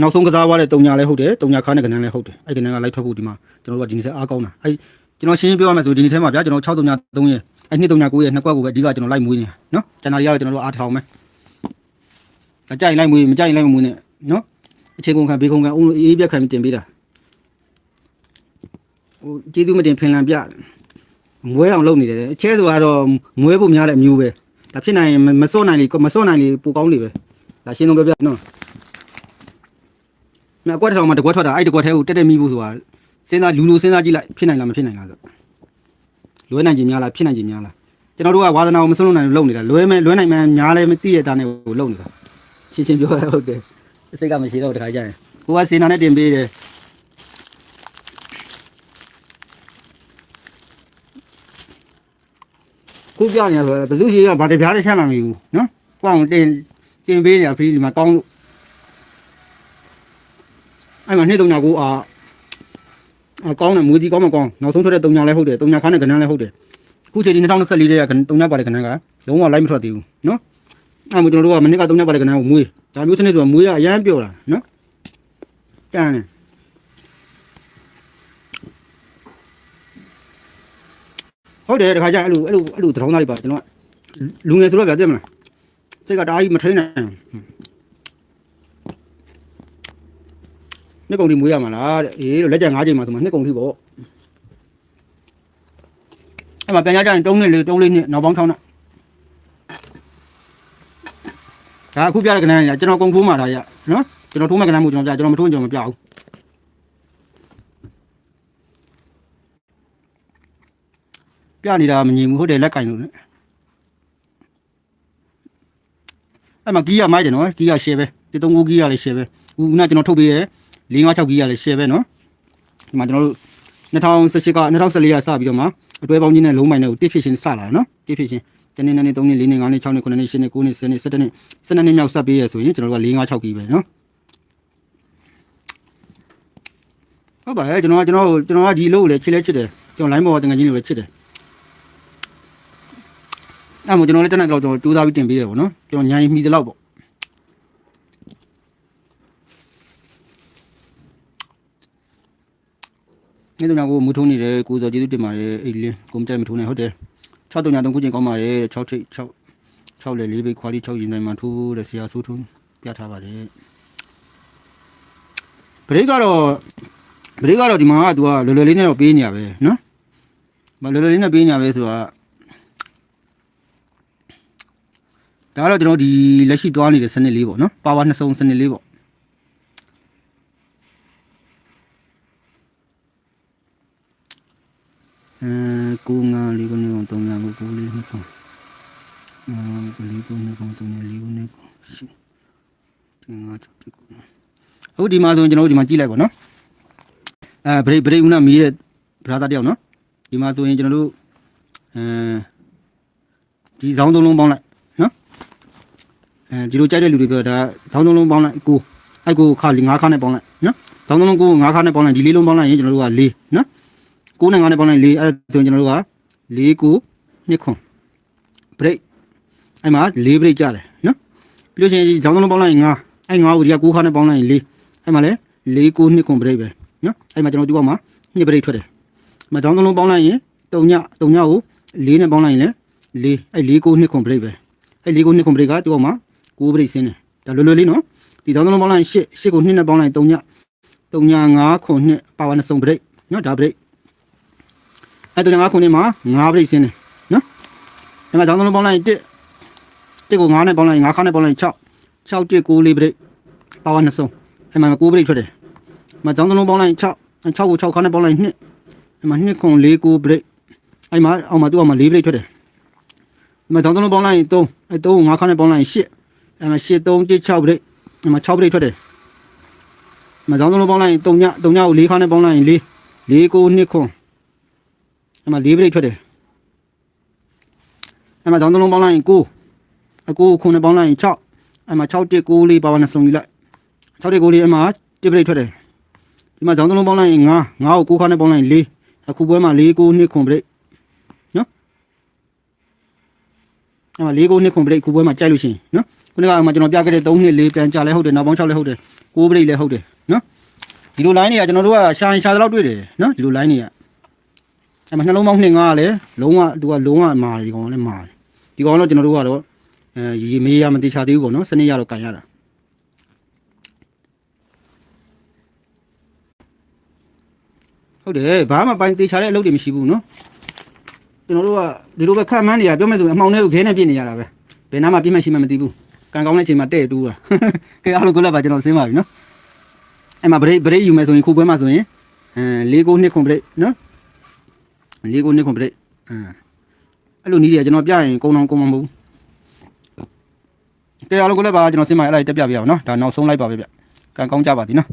နောက်ဆုံးကစားသွားတဲ့3ညလည်းဟုတ်တယ်3ညခါနဲ့ကနန်းလည်းဟုတ်တယ်အဲ့ကနန်းကလိုက်ထွက်ဖို့ဒီမှာကျွန်တော်တို့ကဒီနေ့ထဲအားကောင်းတာအဲ့ကျွန်တော်ရှင်းရှင်းပြောရမယ်ဆိုဒီနေ့ထဲမှာဗျာကျွန်တော်6 3ည3ရဲ့အဲ့နှစ်3ည9ရဲ့နှစ်ကွက်ကိုပဲအဓိကကျွန်တော်လိုက်မွေးနေတာနော်ကျန်တာတွေကတော့ကျွန်တော်တို့အားထောင်မယ်အကြိုက်လိုက်မွေးမကြိုက်လိုက်မမွေးနဲ့နော်အခြေကုန်ခံဘေးကုန်ခံဦးအေးပြက်ခံပြီးတင်ပေးတာဟိုကျေးဇူးမတင်ဖင်လန်ပြမွဲအောင်လုပ်နေတယ်အချဲဆိုကတော့မွဲဖို့များတဲ့အမျိုးပဲ ဒါဖြစ်နိုင်ရင်မမစော့နိုင်လေမစော့နိုင်လေပိုကောင်းလေပဲဒါရှင်းဆုံးပြောပြနော်မြတ်ကွက်တစ်ထောင်မှာတကွက်ထွက်တာအဲ့တကွက်ထဲကိုတက်တက်မိဖို့ဆိုတာစဉ်းစားလူလူစဉ်းစားကြည့်လိုက်ဖြစ်နိုင်လားမဖြစ်နိုင်လားဆိုလွဲနိုင်ခြင်းများလားဖြစ်နိုင်ခြင်းများလားကျွန်တော်တို့ကဝါသနာကိုမစွန့်လို့နိုင်လို့လုပ်နေတာလွဲမဲ့လွဲနိုင်မှများလဲမသိရတဲ့နဲ့ကိုလုပ်နေတာရှင်းရှင်းပြောရဟုတ်တယ်စိတ်ကမရှိတော့တခါကြရင်ကိုကစေနာနဲ့တင်ပေးတယ် ခုပြနေရဆိုဘယ်သူရှိကဗာတပြားတစ်ချက်မှမမီဘူးနော်ကိုအောင်တင်တင်ပေးနေတာဖီးဒီမှာကောင်းလို့အဲ့မှာနေ့တုံညာကိုအာအကောင်းတယ်မွေးကြီးကောင်းမကောင်းနောက်ဆုံးထွက်တဲ့တုံညာလည်းဟုတ်တယ်တုံညာခါနဲ့ကနန်းလည်းဟုတ်တယ်အခုချိန်ဒီ2024တဲ့ကတုံညာပါတယ်ကနန်းကလုံးဝလိုက်မထွက်သေးဘူးနော်အဲ့မှာကျွန်တော်တို့ကမနေ့ကတုံညာပါတယ်ကနန်းကိုမွေးဒါမျိုးစနစ်ဆိုမွေးရအရန်ပြောတာနော်တန်းတယ် ဟုတ်တယ်တခါကျအဲ့လိုအဲ့လိုအဲ့လိုသထောင်းသားတွေပါကျွန်တော်ကလူငယ်ဆိုတော့ဗျာသိမလားစိတ်ကတအားကြီးမထိန်နိုင်ဘူးနှစ်ကုန်ထိမွေးရမှာလားတဲ့အေးလို့လက်ကျန်၅ချိန်မှာဆိုမှနှစ်ကုန်ထိပေါ့အဲ့မှာပြန်ရကြရင်၃နှစ်လေး၃လေးနှစ်နောက်ပေါင်း6နှစ်ဒါအခုပြတဲ့ကနန်းကကျွန်တော်ကုန်ထိုးမှာဒါရနော်ကျွန်တော်ထိုးမဲ့ကနန်းမို့ကျွန်တော်ပြကျွန်တော်မထိုးရင်ကျွန်တော်မပြဘူး ပြနေတာမငြိမ်ဘူးဟုတ်တယ်လက်ကင်လို့လေအဲ့မှာကီးရမိုက်တယ်နော်ကီးရရှယ်ပဲဒီ၃ခုကီးရလည်းရှယ်ပဲခုနကကျွန်တော်ထုတ်ပေးတယ်၄၅6ကီးရလည်းရှယ်ပဲနော်ဒီမှာကျွန်တော်တို့2018က2014ကစပြီးတော့မှအတွဲပေါင်းကြီးနဲ့လုံးမိုင်နဲ့ကိုတစ်ဖြစ်ရှင်စလာတယ်နော်တစ်ဖြစ်ရှင်တနေ့နေ့3နေ့4နေ့5နေ့6နေ့9နေ့10နေ့9နေ့10နေ့17နေ့17နေ့မြောက်ဆက်ပေးရဆိုရင်ကျွန်တော်တို့က4 5 6ကီးပဲနော်ဟုတ်ပါရဲ့ကျွန်တော်ကကျွန်တော်ကျွန်တော်ကဒီလို့လေချစ်လဲချစ်တယ်ကျွန်တော် line ပေါ်တငယ်ချင်းတွေပဲချစ်တယ် အဲ့မို့ကျွန်တော်လည်းတက်နေတော့ကျွန်တော်ကြိုးစားပြီးတင်ပေးတယ်ပေါ့နော်ကျွန်တော်ညာရင်မှီတယ်လို့ပေါ့နေ့တုန်းကကိုမူထုံးနေတယ်ကိုစောကျေးဇူးတင်ပါတယ်အိတ်လင်းကိုမကြိုက်မထုံးနဲ့ဟုတ်တယ်6တုံညာ3ခုချင်းကောင်းပါတယ်6ထိပ်6 6လေ4ဘိတ်ခွာလီ6ရင်တိုင်းမှာထိုးတဲ့ဆရာဆိုးထုံးပြထားပါတယ်ဘရိတ်ကတော့ဘရိတ်ကတော့ဒီမှာက तू ကလွယ်လွယ်လေးနဲ့တော့ပေးနေရပဲနော်မလွယ်လွယ်လေးနဲ့ပေးနေရပဲဆိုတာ ဒါကတော့ကျွန်တော်ဒီလက်ရှိသွားနေတဲ့စနစ်လေးပေါ့နော်ပါဝါနှစ်စုံစနစ်လေးပေါ့အဲကိုငါလေးကိုနေအောင်တုံးညာကိုကိုလေးနှစ်ကောင်အာကိုလေးကိုနှစ်ကောင်တုံးညာလေးကိုနှစ်ကောင်ရှိတင်ငါချောက်တိကိုအခုဒီမှာဆိုရင်ကျွန်တော်တို့ဒီမှာကြည့်လိုက်ပါနော်အဲဘရိတ်ဘရိတ်ဦးနာမီးရဲ့ဘရာသာတယောက်နော်ဒီမှာဆိုရင်ကျွန်တော်တို့အဲဒီဇောင်းသုံးလုံးပေါင်းလိုက်နော် အဲဒီလိုကြိုက်တဲ့လူတွေပြောတာဇောင်းသုံးလုံးပေါင်းလိုက်ကိုအဲ့ကိုခါ၅ခါနဲ့ပေါင်းလိုက်နော်ဇောင်းသုံးလုံးကို၅ခါနဲ့ပေါင်းလိုက်ဒီလေးလုံးပေါင်းလိုက်ရင်ကျွန်တော်တို့က၄နော်ကိုနဲ့၅နဲ့ပေါင်းလိုက်၄အဲ့ဒါဆိုရင်ကျွန်တော်တို့က၄ကိုနှစ်ခွန်ဘရိတ်အဲ့မှာ၄ဘရိတ်ကြတယ်နော်ပြီးလို့ရှိရင်ဇောင်းသုံးလုံးပေါင်းလိုက်ရင်၅အဲ့၅ကိုဒီက၉ခါနဲ့ပေါင်းလိုက်ရင်၄အဲ့မှာလည်း၄ကိုနှစ်ခွန်ဘရိတ်ပဲနော်အဲ့မှာကျွန်တော်တို့ကမှာနှစ်ဘရိတ်ထွက်တယ်မကြောင်းသုံးလုံးပေါင်းလိုက်ရင်3ည3ညကို4နဲ့ပေါင်းလိုက်ရင်လေ4အဲ့4ကို2ခွန်ဘရိတ်ပဲအဲ့4ကို2ခွန်ဘရိတ်ကသူ့အောင်မှာ 9ဘရိတ်ဆင်းတယ်ဒါလွယ်လွယ်လေးနော်ဒီကြောင်းသုံးလုံးပေါင်းလိုက်ရင်8 8ကို2နဲ့ပေါင်းလိုက်ရင်3ည3ည5ခွန်2ပါဝါနဲ့စုံဘရိတ်နော်ဒါဘရိတ်အဲ့3ည5ခွန်2မှာ9ဘရိတ်ဆင်းတယ်နော်အဲ့မှာကြောင်းသုံးလုံးပေါင်းလိုက်ရင်1 1ကို9နဲ့ပေါင်းလိုက်ရင်9ခါနဲ့ပေါင်းလိုက်ရင်6 6 1 9 4ဘရိတ်ပါဝါနဲ့စုံအဲ့မှာ9ဘရိတ်ထွက်တယ်မကြောင်းသုံးလုံးပေါင်းလိုက်ရင်6 6ကို6ခါနဲ့ပေါင်းလိုက်ရင်2အဲ့မှာ2ခွန်4 9ဘရိတ်အဲ့မှာအောက်မှာသူ့အောက်မှာ4ဘရိတ်ထွက်တယ်အဲ့မှာကြောင်းသုံးလုံးပေါင်းလိုက်ရင်3အဲ့3ကို9ခါနဲ့ပေါင်းလိုက်ရင်8 အဲ့မှာ8 3 1 6ဘရိတ်အဲ့မှာ6ဘရိတ်ထွက်တယ်အဲ့မှာကြောင်းသုံးလုံးပေါင်းလိုက်ရင်3ည3ညကို4ခါနဲ့ပေါင်းလိုက်ရင်4 4 9 2ခွန်အဲ့မှာ4ဘရိတ်ထွက်တယ်အဲ့မှာကြောင်းသုံးလုံးပေါင်းလိုက်ရင်9အကိုခုနဲ့ပေါင်းလိုက်ရင်6အဲ့မှာ6 1 9 4ပါဝါနဲ့စုံယူလိုက်6 1 9 4အဲ့မှာ1ဘရိတ်ထွက်တယ်ဒီမှာကြောင်းသုံးလုံးပေါင်းလိုက်ရင်9 9ကို6ခါနဲ့ပေါင်းလိုက်ရင်4အခုပွဲမှာ4 9 2ခွန်ဘရိတ်နော်အဲ့မှာ4 9 2ခွန်ဘရိတ်အခုပွဲမှာကြိုက်လို့ရှိရင်နော် ခုနကမှကျွန်တော်ပြခဲ့တဲ့3နှစ်4ပြန်ကြလဲဟုတ်တယ်နောက်ပေါင်း6လဲဟုတ်တယ်9ဘရိတ်လဲဟုတ်တယ်နော်ဒီလို line တွေကကျွန်တော်တို့ကရှာရင်ရှာသလောက်တွေ့တယ်နော်ဒီလို line တွေကအဲ့မှာနှလုံးပေါင်း2 9ကလည်းလုံးဝသူကလုံးဝမာတယ်ဒီကောင်ကလည်းမာတယ်ဒီကောင်တော့ကျွန်တော်တို့ကတော့အဲရေမေးရမတိချသေးဘူးပေါ့နော်စနစ်ရတော့ကန်ရတာဟုတ်တယ်ဘာမှပိုင်သေးချတဲ့အလုပ်တွေမရှိဘူးနော်ကျွန်တော်တို့ကဒီလိုပဲခက်မှန်းနေရပြောမယ်ဆိုရင်အမှောင်ထဲကိုခဲနဲ့ပြည့်နေရတာပဲဘယ်နားမှပြည့်မှရှိမှမသိဘူး ကံကောင်းတဲ့အချိန်မှာတဲ့တူးတာခဲအားလုံးကိုလည်းပါကျွန်တော်ဆင်းပါပြီနော်အဲ့မှာဗရိတ်ဗရိတ်ယူမယ်ဆိုရင်ခုပွဲမှာဆိုရင်အဲ၄ကိုနှစ်ခွန်ဗရိတ်နော်၄ကိုနှစ်ခွန်ဗရိတ်အဲအဲ့လိုနီးတယ်ကျွန်တော်ပြရင်ကုန်းအောင်ကုန်းမမဟုတ်ဘူးကဲအားလုံးကိုလည်းပါကျွန်တော်ဆင်းပါအဲ့ဒါတက်ပြပြအောင်နော်ဒါနောက်ဆုံးလိုက်ပါပဲဗျကံကောင်းကြပါသည်နော်